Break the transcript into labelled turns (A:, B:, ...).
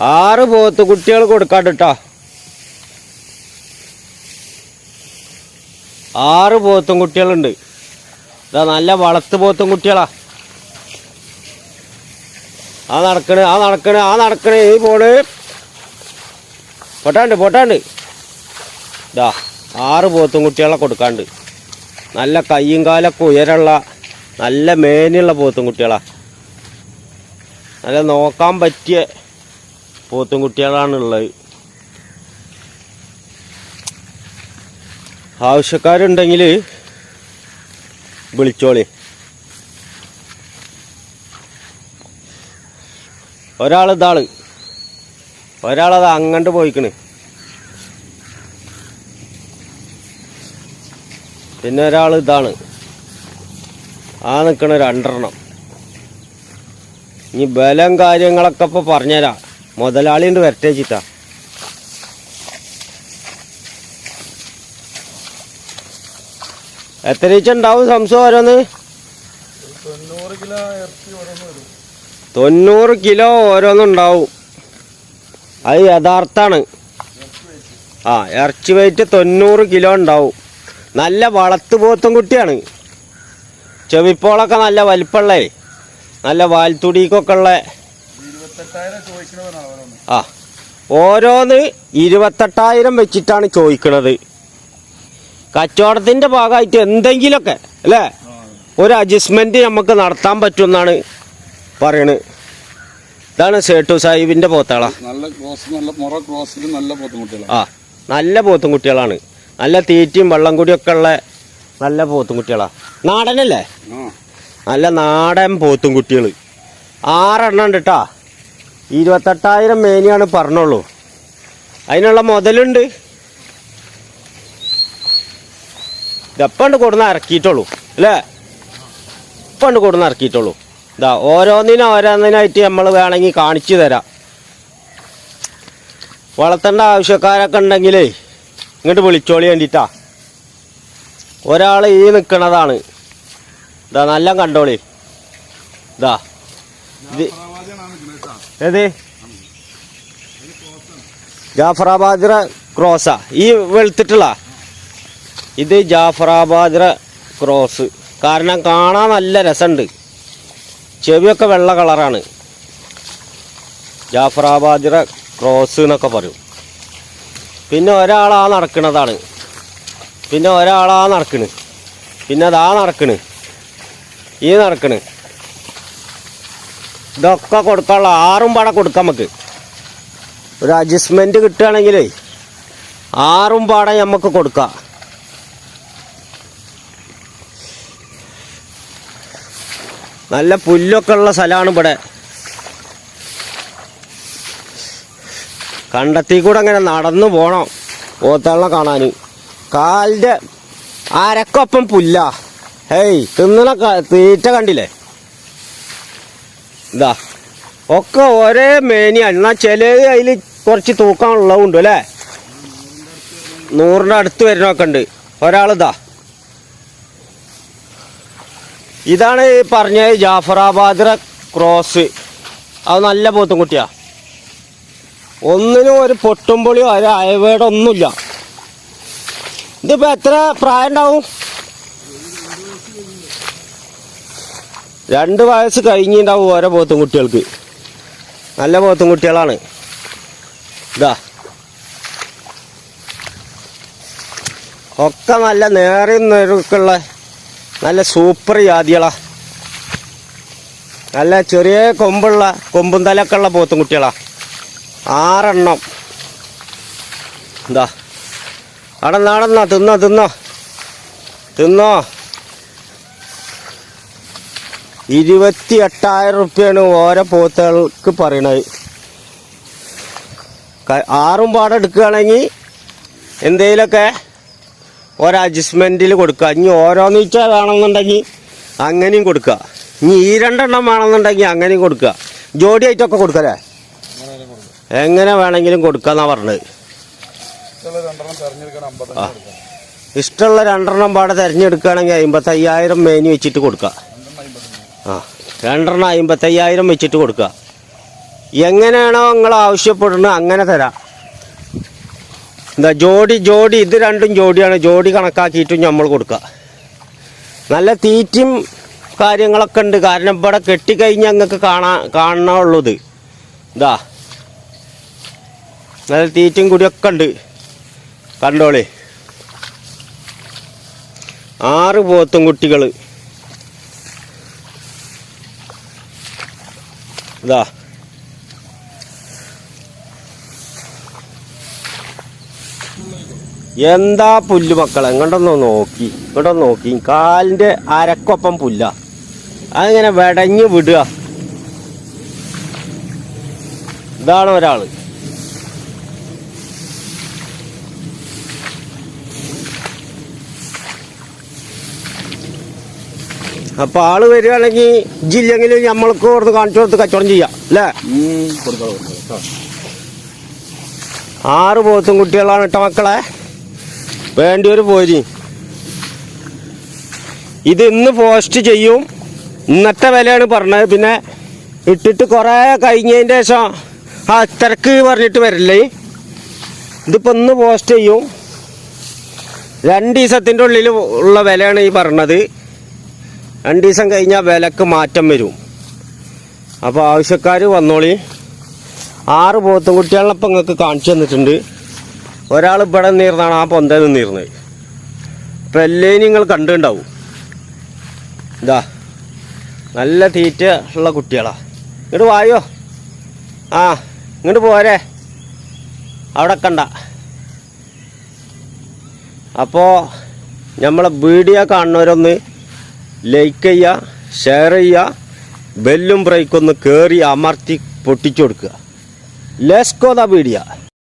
A: ആറ് പോത്ത് കുട്ടികൾ കൊടുക്കാണ്ടിട്ടാ ആറ് പോത്തും കുട്ടികളുണ്ട്. ഇതാ നല്ല വളത്ത് പോത്തും കുട്ടികളാ. ആ നടക്കണ് ആ നടക്കണ് ആ നടക്കണ് ഈ പോണ് പൊട്ടാണ്ട് പൊട്ടാണ്ട്. ഇതാ ആറ് പോത്തും കുട്ടികളെ കൊടുക്കാണ്ട്. നല്ല കയ്യും കാലൊക്കെ ഉയരമുള്ള നല്ല മേനുള്ള പോത്തും കുട്ടികളാ. നല്ല നോക്കാൻ പറ്റിയ പോത്തും കുട്ടികളാണുള്ളത്. ആവശ്യക്കാരുണ്ടെങ്കിൽ വിളിച്ചോളി. ഒരാൾ ഇതാൾ ഒരാളത് അങ്ങോട്ട് പോയിക്കണ്. പിന്നെ ഒരാൾ ഇതാണ്. ആ നിൽക്കണ രണ്ടെണ്ണം. ഇനി ബലം കാര്യങ്ങളൊക്കെ ഇപ്പോൾ പറഞ്ഞുതരാം മുതലാളി ഉണ്ട് വരട്ടെ ചിത്ത എത്ര ഈച്ച ഉണ്ടാവും സംശയം ഓരോന്ന്
B: തൊണ്ണൂറ് കിലോ
A: ഓരോന്നുണ്ടാവും അത് യഥാർത്ഥാണ്. ആ ഇറച്ചി വെയിറ്റ് തൊണ്ണൂറ് കിലോ ഉണ്ടാവും. നല്ല വളത്ത് പോത്തും കുട്ടിയാണ്. ചെവിപ്പോളൊക്കെ നല്ല വലിപ്പമുള്ളേ നല്ല വാൽത്തുടിക്കൊക്കെ ഉള്ള ആ ഓരോന്ന് ഇരുപത്തെട്ടായിരം വെച്ചിട്ടാണ് ചോദിക്കണത്. കച്ചവടത്തിന്റെ ഭാഗമായിട്ട് എന്തെങ്കിലുമൊക്കെ അല്ലേ? ഒരു അഡ്ജസ്റ്റ്മെന്റ് നമുക്ക് നടത്താൻ പറ്റുമെന്നാണ് പറയണത് ഇതാണ് സേട്ടു സാഹിബിന്റെ പോത്താളാ.
B: നല്ല ക്രോസ് നല്ല മുറ ക്രോസിൽ നല്ല ബുദ്ധിമുട്ടുകളാണ്
A: ആ നല്ല പോത്തും കുട്ടികളാണ് നല്ല തീറ്റയും വെള്ളം കൂടിയൊക്കെ ഉള്ള നല്ല പോത്തും കുട്ടികളാ നാടനല്ലേ നല്ല നാടൻ പോത്തും കുട്ടികൾ ആറെണ്ണം ഉണ്ട് കേട്ടാ ഇരുപത്തെട്ടായിരം മേനിയാണ് പറഞ്ഞോളൂ. അതിനുള്ള മുതലുണ്ട്. ഇതപ്പണ്ട് കൊടുന്ന് ഇറക്കിയിട്ടുള്ളൂ അല്ലേ? ഇപ്പണ്ട് കൊടുന്ന് ഇറക്കിയിട്ടുള്ളൂ ഇതാ ഓരോന്നിനും ഓരോന്നിനായിട്ട് നമ്മൾ വേണമെങ്കിൽ കാണിച്ചു തരാം. വളർത്തേണ്ട ആവശ്യക്കാരൊക്കെ ഉണ്ടെങ്കിലേ ഇങ്ങോട്ട് വിളിച്ചോളി വേണ്ടിയിട്ടാ ഒരാൾ ഈ നിൽക്കണതാണ് ഇതാ നല്ല കണ്ടോളി. ഇതാ ഇത് ഏത്? ജാഫറാബാദിറ ക്രോസാ. ഈ വെളുത്തിട്ടുള്ള? ഇത് ജാഫറാബാദിറ ക്രോസ്. കാരണം കാണാൻ നല്ല രസമുണ്ട്. ചെവിയൊക്കെ വെള്ള കളറാണ്. ജാഫറാബാദിറ ക്രോസ് എന്നൊക്കെ പറയും. പിന്നെ ഒരാളാ നടക്കുന്നതാണ് പിന്നെ ഒരാളാ നടക്കണ്. പിന്നെ അതാ നടക്കണ്. ഈ നടക്കണ്. ഇതൊക്കെ കൊടുക്കാനുള്ള ആറും പാടെ കൊടുക്കാം നമുക്ക്. ഒരു അഡ്ജസ്റ്റ്മെന്റ് കിട്ടുകയാണെങ്കിലേ ആറും പാടെ നമുക്ക് കൊടുക്കാം. നല്ല പുല്ലൊക്കെ ഉള്ള സ്ഥലമാണ് ഇവിടെ. കണ്ടെത്തി കൂടെ അങ്ങനെ നടന്നു പോണം. പോത്തള്ള കാണാൻ. കാലിന്റെ അരക്കൊപ്പം പുല്ല. ഹേയ് തിന്നണ തീറ്റ കണ്ടില്ലേ? ഇതാ ഒക്കെ ഒരേ മേനിയാണ് എന്നാൽ ചിലത് അതിൽ കുറച്ച് തൂക്കാനുള്ളതുണ്ട് അല്ലേ? നൂറിന്റെ അടുത്ത് വരുന്നൊക്കെ ഉണ്ട്. ഒരാളിതാ ഇതാണ് ഈ പറഞ്ഞ ജാഫറാബാദിറ ക്രോസ് അത് നല്ല പോത്തും കുട്ടിയാ. ഒന്നിനും ഒരു പൊട്ടുംപൊളിയോ ഒരു അയവേടൊന്നുമില്ല. ഇതിപ്പോ എത്ര പ്രായം ഉണ്ടാവും? രണ്ട് വയസ്സ് കഴിഞ്ഞിട്ടുണ്ടാവും ഓരോ പോത്തും കുട്ടികൾക്ക്. നല്ല പോത്തും കുട്ടികളാണ്. ഇതാ. ഒക്കെ നല്ല നേറിയും നെരുക്കുള്ള നല്ല സൂപ്പർ ജാതികളാ. നല്ല ചെറിയ കൊമ്പുള്ള കൊമ്പും തലൊക്കെ ഉള്ള പോത്തും കുട്ടികളാ. ആറെണ്ണം. എന്താ അടന്നാടന്നാ നടന്നോ തിന്നോ തിന്നോ. തിന്നോ. ഇരുപത്തി എട്ടായിരം റുപ്യാണ് ഓരോ പോത്തുകൾക്ക് പറയണത്. ആറും പാടം എടുക്കുകയാണെങ്കിൽ എന്തെങ്കിലുമൊക്കെ ഓരോ അഡ്ജസ്റ്റ്മെന്റിൽ കൊടുക്കുക. ഇനി ഓരോന്ന് വെച്ചാൽ വേണമെന്നുണ്ടെങ്കിൽ അങ്ങനെയും കൊടുക്കുക. ഇനി ഈ രണ്ടെണ്ണം വേണമെന്നുണ്ടെങ്കിൽ അങ്ങനെയും കൊടുക്കുക. ജോഡി ആയിട്ടൊക്കെ കൊടുക്കല്ലേ? എങ്ങനെ വേണമെങ്കിലും കൊടുക്കാന്നാ പറഞ്ഞത്.
B: ഇഷ്ടമുള്ള രണ്ടെണ്ണം
A: പാടെ തിരഞ്ഞെടുക്കുകയാണെങ്കിൽ അമ്പത്തയ്യായിരം മേനി വെച്ചിട്ട് കൊടുക്കുക.
B: രണ്ടെണ്ണം
A: അമ്പത്തയ്യായിരം വെച്ചിട്ട് കൊടുക്കുക. എങ്ങനെയാണോ നിങ്ങൾ ആവശ്യപ്പെടുന്നത് അങ്ങനെ തരാം. എന്താ ജോഡി ജോഡി ഇത് രണ്ടും ജോഡിയാണ്. ജോഡി കണക്കാക്കിയിട്ടും നമ്മൾ കൊടുക്കുക. നല്ല തീറ്റയും കാര്യങ്ങളൊക്കെ ഉണ്ട്. കാരണം ഇവിടെ കെട്ടിക്കഴിഞ്ഞ് ഞങ്ങൾക്ക് കാണാൻ കാണാനുള്ളത് ഇതാ. നല്ല തീറ്റയും കൂടിയൊക്കെ ഉണ്ട്. കണ്ടോളി. ആറ് പോത്തും കുട്ടികൾ ഇതാ എന്താ പുല്ല് മക്കളെ? ഇങ്ങോട്ടൊന്ന് നോക്കി. ഇങ്ങോട്ടൊന്ന് നോക്കി. കാലിന്റെ അരക്കൊപ്പം പുല്ല. അതിങ്ങനെ വെടഞ്ഞു വിടുക. ഇതാണ് ഒരാൾ. അപ്പൊ ആൾ വരികയാണെങ്കിൽ ജില്ലെങ്കിൽ നമ്മൾക്ക് ഓർത്ത് കാണിച്ചു കൊടുത്ത് കച്ചവടം ചെയ്യാം അല്ലേ? ആറ് പോത്തും കുട്ടികളാണ് ഇട്ട മക്കളെ. വേണ്ടിയൊരു പോരി. ഇത് ഇന്ന് പോസ്റ്റ് ചെയ്യും. ഇന്നത്തെ വിലയാണ് പറഞ്ഞത്. പിന്നെ ഇട്ടിട്ട് കുറേ കഴിഞ്ഞതിന്റെ ശേഷം ആ തിരക്ക് പറഞ്ഞിട്ട് വരില്ലേ? ഇതിപ്പോൾ ഇന്ന് പോസ്റ്റ് ചെയ്യും. രണ്ട് ദിവസത്തിന്റെ ഉള്ളിൽ ഉള്ള വിലയാണ് ഈ പറഞ്ഞത്. രണ്ട് ദിവസം കഴിഞ്ഞാൽ വിലക്ക് മാറ്റം വരും. അപ്പോൾ ആവശ്യക്കാർ വന്നോളി. ആറ് പോത്തും കുട്ടികളിപ്പം നിങ്ങൾക്ക് കാണിച്ചു തന്നിട്ടുണ്ട്. ഒരാൾ ഇവിടെ നിന്നിരുന്നാണ് ആ പൊന്ത നിന്നിരുന്നത്. അപ്പം എല്ലാം നിങ്ങൾ കണ്ടിട്ടുണ്ടാവും. ഇതാ നല്ല തീറ്റ ഉള്ള കുട്ടികളാ. ഇങ്ങോട്ട് വായോ? ആ ഇങ്ങോട്ട് പോരെ. അവിടെ കണ്ട. അപ്പോൾ നമ്മളെ വീഡിയോ കാണുന്നവരൊന്ന് ലൈക്ക് ചെയ്യുക ഷെയർ ചെയ്യുക ബെല്ലും ബ്രേക്കൊന്ന് കയറി അമർത്തി പൊട്ടിച്ചു കൊടുക്കുക. Let's go the video